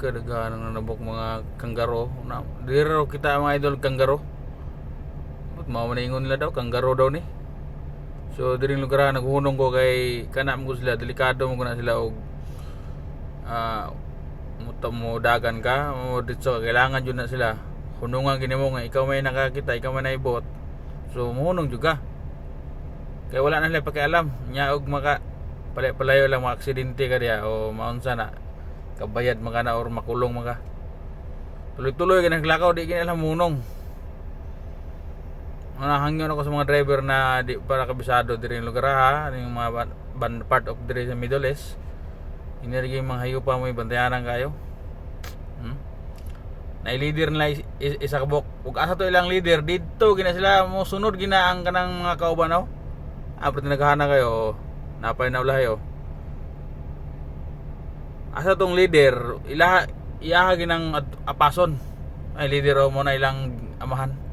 kadaghan ng nabok mga kanggaro. Na diro kita mga idol kanggaro. But mao man ingon nila daw kanggaro daw ni? So diring lugar naghunong ko kay kana mo sila delikado mo na sila og ah muta mo dagan ka mo dito kailangan jud na sila. Hunungan gini mo nga ikaw may nakakita ikaw may naibot. So mohunong jud ka. Kaya wala na nila pakialam. Nya og maka palay palayo lang mga aksidente ka diya o maunsa na kabayad maka na or makulong maka tuloy-tuloy ka naglakaw di kini alam munong hangyon ako sa mga driver na di para kabisado diri yung lugar ha? Yung mga ban, part of diri sa Middle East? Inirigay mga hayupa mo bantayanan kayo. Hmm? na leader nila is, is, isa kabok ug asa to ilang leader dito gina sila mo sunod gina ang kanang mga kauban no apre naghana kayo napay na ulahay oh asa tong leader ilaha iyaha ginang apason. Ay leader mo na ilang amahan